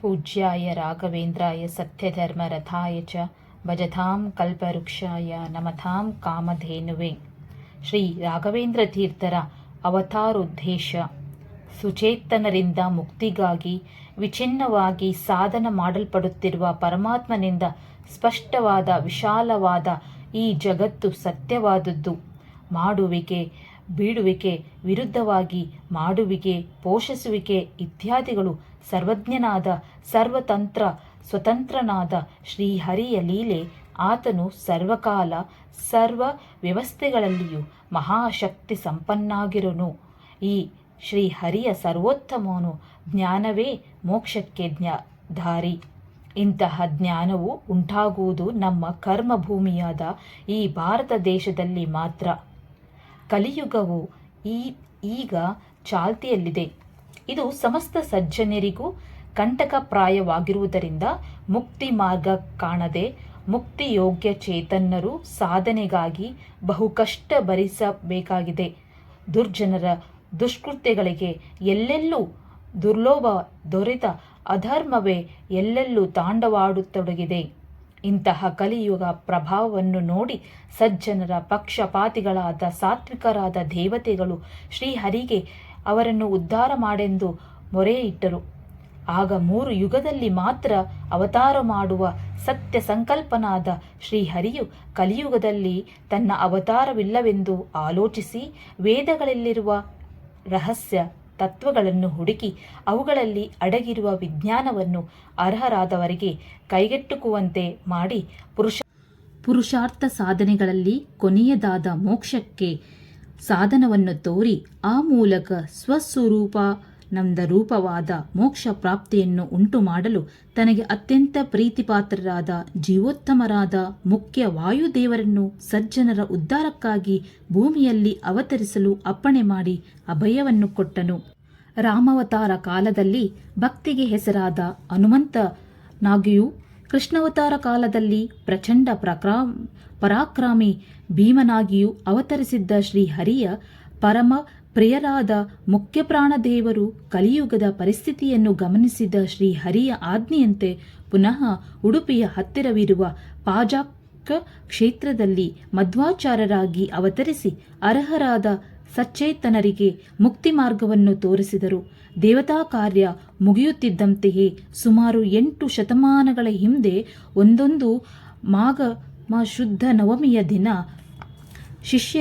ಪೂಜ್ಯಾಯ ರಾಘವೇಂದ್ರಾಯ ಸತ್ಯಧರ್ಮರಥಾಯ ಚ ಭಜತಾಂ ಕಲ್ಪವೃಕ್ಷಾಯ ನಮತಾಂ ಕಾಮಧೇನುವೆ. ಶ್ರೀ ರಾಘವೇಂದ್ರ ತೀರ್ಥರ ಅವತಾರೋದ್ದೇಶ. ಸುಚೇತನರಿಂದ ಮುಕ್ತಿಗಾಗಿ ವಿಚಿನ್ನವಾಗಿ ಸಾಧನ ಮಾಡಲ್ಪಡುತ್ತಿರುವ ಪರಮಾತ್ಮನಿಂದ ಸ್ಪಷ್ಟವಾದ ವಿಶಾಲವಾದ ಈ ಜಗತ್ತು ಸತ್ಯವಾದದ್ದು. ಮಾಡುವಿಕೆ ಬೀಡುವಿಕೆ ವಿರುದ್ಧವಾಗಿ ಮಾಡುವಿಕೆ, ಪೋಷಿಸುವಿಕೆ ಇತ್ಯಾದಿಗಳು ಸರ್ವಜ್ಞನಾದ, ಸರ್ವತಂತ್ರ, ಸ್ವತಂತ್ರನಾದ ಶ್ರೀಹರಿಯ ಲೀಲೆ, ಆತನು ಸರ್ವಕಾಲ, ಸರ್ವ ವ್ಯವಸ್ಥೆಗಳಲ್ಲಿಯೂ ಮಹಾಶಕ್ತಿ ಸಂಪನ್ನಾಗಿರನು. ಈ ಶ್ರೀಹರಿಯ ಸರ್ವೋತ್ತಮನು ಜ್ಞಾನವೇ ಮೋಕ್ಷಕ್ಕೆ ಜ್ಞಾ ದಾರಿ ಇಂತಹ ಜ್ಞಾನವು ಉಂಟಾಗುವುದು ನಮ್ಮ ಕರ್ಮಭೂಮಿಯಾದ ಈ ಭಾರತ ದೇಶದಲ್ಲಿ ಮಾತ್ರ. ಕಲಿಯುಗವು ಈ ಈಗ ಚಾಲ್ತಿಯಲ್ಲಿದೆ. ಇದು ಸಮಸ್ತ ಸಜ್ಜನರಿಗೂ ಕಂಟಕಪ್ರಾಯವಾಗಿರುವುದರಿಂದ ಮುಕ್ತಿ ಮಾರ್ಗ ಕಾಣದೆ ಮುಕ್ತಿಯೋಗ್ಯ ಚೇತನ್ನರು ಸಾಧನೆಗಾಗಿ ಬಹು ಕಷ್ಟ ಭರಿಸಬೇಕಾಗಿದೆ. ದುರ್ಜನರ ದುಷ್ಕೃತ್ಯಗಳಿಗೆ ಎಲ್ಲೆಲ್ಲೂ ದುರ್ಲೋಭ ದೊರೆತ ಅಧರ್ಮವೇ ಎಲ್ಲೆಲ್ಲೂ ತಾಂಡವಾಡುತ್ತೊಡಗಿದೆ. ಇಂತಹ ಕಲಿಯುಗ ಪ್ರಭಾವವನ್ನು ನೋಡಿ ಸಜ್ಜನರ ಪಕ್ಷಪಾತಿಗಳಾದ ಸಾತ್ವಿಕರಾದ ದೇವತೆಗಳು ಶ್ರೀಹರಿಗೆ ಅವರನ್ನು ಉದ್ಧಾರ ಮಾಡೆಂದು ಮೊರೆ ಇಟ್ಟರು ಆಗ ಮೂರು ಯುಗದಲ್ಲಿ ಮಾತ್ರ ಅವತಾರ ಮಾಡುವ ಸತ್ಯ ಸಂಕಲ್ಪನಾದ ಶ್ರೀಹರಿಯು ಕಲಿಯುಗದಲ್ಲಿ ತನ್ನ ಅವತಾರವಿಲ್ಲವೆಂದು ಆಲೋಚಿಸಿ ವೇದಗಳಲ್ಲಿರುವ ರಹಸ್ಯ ತತ್ವಗಳನ್ನು ಹುಡುಕಿ ಅವುಗಳಲ್ಲಿ ಅಡಗಿರುವ ವಿಜ್ಞಾನವನ್ನು ಅರ್ಹರಾದವರಿಗೆ ಕೈಗೆಟುಕುವಂತೆ ಮಾಡಿ ಪುರುಷ, ಪುರುಷಾರ್ಥ ಸಾಧನೆಗಳಲ್ಲಿ ಕೊನೆಯದಾದ ಮೋಕ್ಷಕ್ಕೆ ಸಾಧನವನ್ನು ತೋರಿ ಆ ಮೂಲಕ ಸ್ವಸ್ವರೂಪ ನಮ್ದ ರೂಪವಾದ ಮೋಕ್ಷ ಪ್ರಾಪ್ತಿಯನ್ನು ಉಂಟು ಮಾಡಲು ತನಗೆ ಅತ್ಯಂತ ಪ್ರೀತಿಪಾತ್ರರಾದ ಜೀವೋತ್ತಮರಾದ ಮುಖ್ಯ ವಾಯುದೇವರನ್ನು ಸಜ್ಜನರ ಉದ್ಧಾರಕ್ಕಾಗಿ ಭೂಮಿಯಲ್ಲಿ ಅವತರಿಸಲು ಅಪ್ಪಣೆ ಮಾಡಿ ಅಭಯವನ್ನು ಕೊಟ್ಟನು. ರಾಮಾವತಾರ ಕಾಲದಲ್ಲಿ ಭಕ್ತಿಗೆ ಹೆಸರಾದ ಹನುಮಂತನಾಗಿಯೂ ಕೃಷ್ಣಾವತಾರ ಕಾಲದಲ್ಲಿ ಪ್ರಚಂಡ ಪ್ರಕ್ರಾ, ಪರಾಕ್ರಮಿ ಭೀಮನಾಗಿಯೂ ಅವತರಿಸಿದ್ದ ಶ್ರೀಹರಿಯ ಪರಮ ಪ್ರಿಯರಾದ ಮುಖ್ಯ ಪ್ರಾಣದೇವರು ಕಲಿಯುಗದ ಪರಿಸ್ಥಿತಿಯನ್ನು ಗಮನಿಸಿದ ಶ್ರೀಹರಿಯ ಆಜ್ಞೆಯಂತೆ ಪುನಃ ಉಡುಪಿಯ ಹತ್ತಿರವಿರುವ ಪಾಜಾಕ ಕ್ಷೇತ್ರದಲ್ಲಿ ಮಧ್ವಾಚಾರರಾಗಿ ಅವತರಿಸಿ ಅರ್ಹರಾದ ಸಚೇತನರಿಗೆ ಮುಕ್ತಿ ಮಾರ್ಗವನ್ನು ತೋರಿಸಿದರು. ದೇವತಾ ಕಾರ್ಯ ಮುಗಿಯುತ್ತಿದ್ದಂತೆಯೇ ಸುಮಾರು ಎಂಟು ಶತಮಾನಗಳ ಹಿಂದೆ ಒಂದೊಂದು ಮಾಘ ಶುದ್ಧ ನವಮಿಯ ದಿನ ಶಿಷ್ಯ